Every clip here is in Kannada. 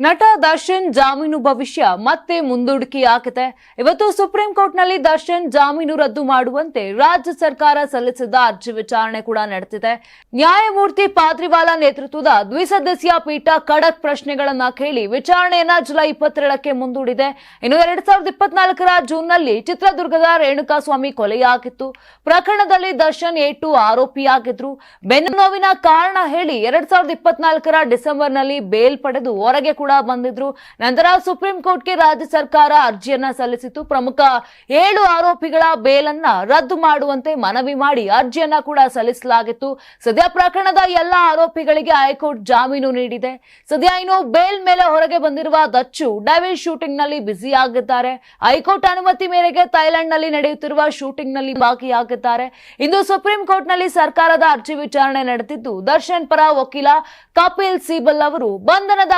ನಟ ದರ್ಶನ್ ಜಾಮೀನು ಭವಿಷ್ಯ ಮತ್ತೆ ಮುಂದೂಡಿಕೆಯಾಗಿದೆ ಇವತ್ತು ಸುಪ್ರೀಂ ಕೋರ್ಟ್ನಲ್ಲಿ ದರ್ಶನ್ ಜಾಮೀನು ರದ್ದು ಮಾಡುವಂತೆ ರಾಜ್ಯ ಸರ್ಕಾರ ಸಲ್ಲಿಸಿದ್ದ ಅರ್ಜಿ ವಿಚಾರಣೆ ಕೂಡ ನಡೆದಿದೆ. ನ್ಯಾಯಮೂರ್ತಿ ಪಾದ್ರಿವಾಲಾ ನೇತೃತ್ವದ ದ್ವಿಸದಸ್ಯ ಪೀಠ ಖಡಕ್ ಪ್ರಶ್ನೆಗಳನ್ನ ಕೇಳಿ ವಿಚಾರಣೆಯನ್ನ ಜುಲೈ ಇಪ್ಪತ್ತೆರಡಕ್ಕೆ ಮುಂದೂಡಿದೆ. ಇನ್ನು ಎರಡ್ ಸಾವಿರದ ಇಪ್ಪತ್ನಾಲ್ಕರ ಜೂನ್ನಲ್ಲಿ ಚಿತ್ರದುರ್ಗದ ರೇಣುಕಾಸ್ವಾಮಿ ಕೊಲೆಯಾಗಿತ್ತು. ಪ್ರಕರಣದಲ್ಲಿ ದರ್ಶನ್ ಏಟು ಆರೋಪಿಯಾಗಿದ್ರು. ಬೆನ್ನು ನೋವಿನ ಕಾರಣ ಹೇಳಿ ಎರಡ್ ಸಾವಿರದ ಇಪ್ಪತ್ನಾಲ್ಕರ ಡಿಸೆಂಬರ್ನಲ್ಲಿ ಬೇಲ್ ಪಡೆದು ಹೊರಗೆ ಕೂಡ ಬಂದಿದ್ರು. ನಂತರ ಸುಪ್ರೀಂ ಕೋರ್ಟ್ಗೆ ರಾಜ್ಯ ಸರ್ಕಾರ ಅರ್ಜಿಯನ್ನ ಸಲ್ಲಿಸಿತು ಪ್ರಮುಖ ಏಳು ಆರೋಪಿಗಳ ಬೇಲನ್ನ ರದ್ದು ಮಾಡುವಂತೆ ಮನವಿ ಮಾಡಿ ಅರ್ಜಿಯನ್ನ ಕೂಡ ಸಲ್ಲಿಸಲಾಗಿತ್ತು. ಸದ್ಯ ಪ್ರಕರಣದ ಎಲ್ಲಾ ಆರೋಪಿಗಳಿಗೆ ಹೈಕೋರ್ಟ್ ಜಾಮೀನು ನೀಡಿದೆ. ಸದ್ಯ ಇನ್ನು ಬೇಲ್ ಮೇಲೆ ಹೊರಗೆ ಬಂದಿರುವ ದಚ್ಚು ಡೈವಿಲ್ ಶೂಟಿಂಗ್ನಲ್ಲಿ ಬ್ಯುಸಿ ಆಗಿದ್ದಾರೆ ಹೈಕೋರ್ಟ್ ಅನುಮತಿ ಮೇರೆಗೆ ಥೈಲ್ಯಾಂಡ್ನಲ್ಲಿ ನಡೆಯುತ್ತಿರುವ ಶೂಟಿಂಗ್ನಲ್ಲಿ ಭಾಗಿಯಾಗಿದ್ದಾರೆ. ಇಂದು ಸುಪ್ರೀಂ ಕೋರ್ಟ್ನಲ್ಲಿ ಸರ್ಕಾರದ ಅರ್ಜಿ ವಿಚಾರಣೆ ನಡೆದಿದ್ದು, ದರ್ಶನ್ ಪರ ವಕೀಲ ಕಪಿಲ್ ಸಿಬಲ್ ಅವರು ಬಂಧನದ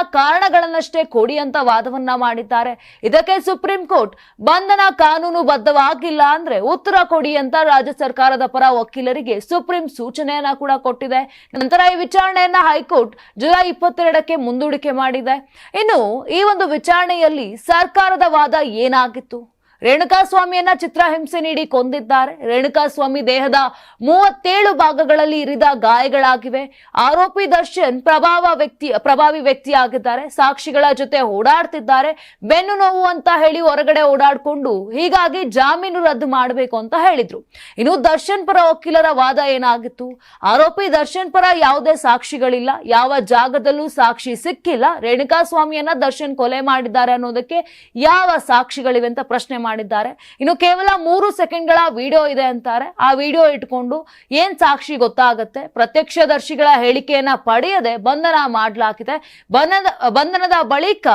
ಕಾರಣಗಳನ್ನಷ್ಟೇ ಕೊಡಿ ಅಂತ ವಾದವನ್ನ ಮಾಡಿದ್ದಾರೆ. ಇದಕ್ಕೆ ಸುಪ್ರೀಂ ಕೋರ್ಟ್ ಬಂಧನ ಕಾನೂನು ಬದ್ಧವಾಗಿಲ್ಲ ಅಂದ್ರೆ ಉತ್ತರ ಕೊಡಿ ಅಂತ ರಾಜ್ಯ ಸರ್ಕಾರದ ಪರ ವಕೀಲರಿಗೆ ಸುಪ್ರೀಂ ಸೂಚನೆಯನ್ನ ಕೂಡ ಕೊಟ್ಟಿದೆ. ನಂತರ ಈ ವಿಚಾರಣೆಯನ್ನ ಹೈಕೋರ್ಟ್ ಜುಲೈ ಇಪ್ಪತ್ತೆರಡಕ್ಕೆ ಮುಂದೂಡಿಕೆ ಮಾಡಿದೆ. ಇನ್ನು ಈ ಒಂದು ವಿಚಾರಣೆಯಲ್ಲಿ ಸರ್ಕಾರದ ವಾದ ಏನಾಗಿತ್ತು? ರೇಣುಕಾಸ್ವಾಮಿಯನ್ನ ಚಿತ್ರಹಿಂಸೆ ನೀಡಿ ಕೊಂದಿದ್ದಾರೆ. ರೇಣುಕಾಸ್ವಾಮಿ ದೇಹದ ಮೂವತ್ತೇಳು ಭಾಗಗಳಲ್ಲಿ ಇರಿದ ಗಾಯಗಳಾಗಿವೆ. ಆರೋಪಿ ದರ್ಶನ್ ಪ್ರಭಾವ ವ್ಯಕ್ತಿ, ಪ್ರಭಾವಿ ವ್ಯಕ್ತಿಯಾಗಿದ್ದಾರೆ. ಸಾಕ್ಷಿಗಳ ಜೊತೆ ಓಡಾಡ್ತಿದ್ದಾರೆ. ಬೆನ್ನು ನೋವು ಅಂತ ಹೇಳಿ ಹೊರಗಡೆ ಓಡಾಡಿಕೊಂಡು ಹೀಗಾಗಿ ಜಾಮೀನು ರದ್ದು ಮಾಡಬೇಕು ಅಂತ ಹೇಳಿದ್ರು. ಇನ್ನು ದರ್ಶನ್ ಪರ ವಕೀಲರ ವಾದ ಏನಾಗಿತ್ತು? ಆರೋಪಿ ದರ್ಶನ್ ಪರ ಯಾವುದೇ ಸಾಕ್ಷಿಗಳಿಲ್ಲ. ಯಾವ ಜಾಗದಲ್ಲೂ ಸಾಕ್ಷಿ ಸಿಕ್ಕಿಲ್ಲ. ರೇಣುಕಾಸ್ವಾಮಿಯನ್ನ ದರ್ಶನ್ ಕೊಲೆ ಮಾಡಿದ್ದಾರೆ ಅನ್ನೋದಕ್ಕೆ ಯಾವ ಸಾಕ್ಷಿಗಳಿವೆ ಅಂತ ಪ್ರಶ್ನೆ ಮಾಡಿದ್ದಾರೆ. ಇನ್ನು ಕೇವಲ ಮೂರು ಸೆಕೆಂಡ್ಗಳ ವಿಡಿಯೋ ಇದೆ ಅಂತಾರೆ. ಆ ವಿಡಿಯೋ ಇಟ್ಕೊಂಡು ಏನ್ ಸಾಕ್ಷಿ ಗೊತ್ತಾಗುತ್ತೆ? ಪ್ರತ್ಯಕ್ಷದರ್ಶಿಗಳ ಹೇಳಿಕೆಯನ್ನ ಪಡೆಯದೆ ಬಂಧನ ಮಾಡಲಾಗಿದೆ. ಬಂಧನದ ಬಂಧನದ ಬಳಿಕ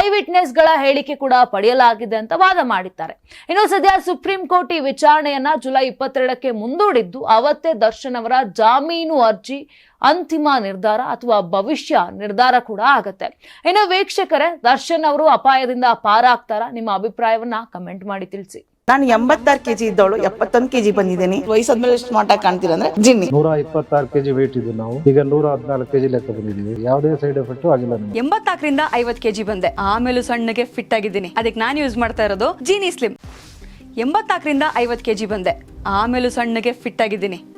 ಐ ವಿಟ್ನೆಸ್ಗಳ ಹೇಳಿಕೆ ಕೂಡ ಪಡೆಯಲಾಗಿದೆ ಅಂತ ವಾದ ಮಾಡಿದ್ದಾರೆ. ಇನ್ನು ಸದ್ಯ ಸುಪ್ರೀಂ ಕೋರ್ಟ್ ಈ ವಿಚಾರಣೆಯನ್ನ ಜುಲೈ ಇಪ್ಪತ್ತೆರಡಕ್ಕೆ ಮುಂದೂಡಿದ್ದು ಅವತ್ತೇ ದರ್ಶನ್ ಅವರ ಜಾಮೀನು ಅರ್ಜಿ ಅಂತಿಮ ನಿರ್ಧಾರ ಅಥವಾ ಭವಿಷ್ಯ ನಿರ್ಧಾರ ಕೂಡ ಆಗತ್ತೆ. ಇನ್ನು ವೀಕ್ಷಕರೇ ದರ್ಶನ್ ಅವರು ಅಪಾಯದಿಂದ ಪಾರಾಗ್ತಾರ? ನಿಮ್ಮ ಅಭಿಪ್ರಾಯವನ್ನ ಕಮೆಂಟ್ ಮಾಡಿ ತಿಳಿಸಿ. ನಾನು ಎಂಬತ್ತಾರು ಕೆಜಿ ಇದ್ದವಳು ಎಪ್ಪತ್ತೊಂದು ಕೆಜಿ ಬಂದಿದ್ದೀನಿ. ವಯಸ್ಸಾದ್ಮೇಲೆ ಎಷ್ಟು ಮಾಟ ಕಾಣ್ತೀರ ಅಂದ್ರೆ ಜಿನ್ನಿ. ನೂರ ಇಪ್ಪತ್ತಾರು ಕೆಜಿ ವೇಟ್ ಇದ್ದು ನಾವು. ಈಗ ನೂರ ಹದಿನಾಲ್ಕು ಕೆಜಿ ಲೆಕ್ಕ ಬಂದಿದ್ದೀವಿ. ಯಾವುದೇ ಸೈಡ್ ಎಫೆಕ್ಟ್ ಆಗಿಲ್ಲ ನಮಗೆ. ಎಂಬತ್ನಾಲ್ಕರಿಂದ ಐವತ್ ಕೆಜಿ ಬಂದೆ. ಆಮೇಲೂ ಸಣ್ಣಗೆ ಫಿಟ್ ಆಗಿದ್ದೀನಿ. ಅದಕ್ಕೆ ನಾನು ಯೂಸ್ ಮಾಡ್ತಾ ಇರೋದು ಜೀನಿ ಸ್ಲಿಮ್ ಎಂಬತ್ನಾಲ್ಕರಿಂದ ಐವತ್ತು ಕೆಜಿ ಬಂದೆ. ಆಮೇಲೂ ಸಣ್ಣಗೆ ಫಿಟ್ ಆಗಿದ್ದೀನಿ.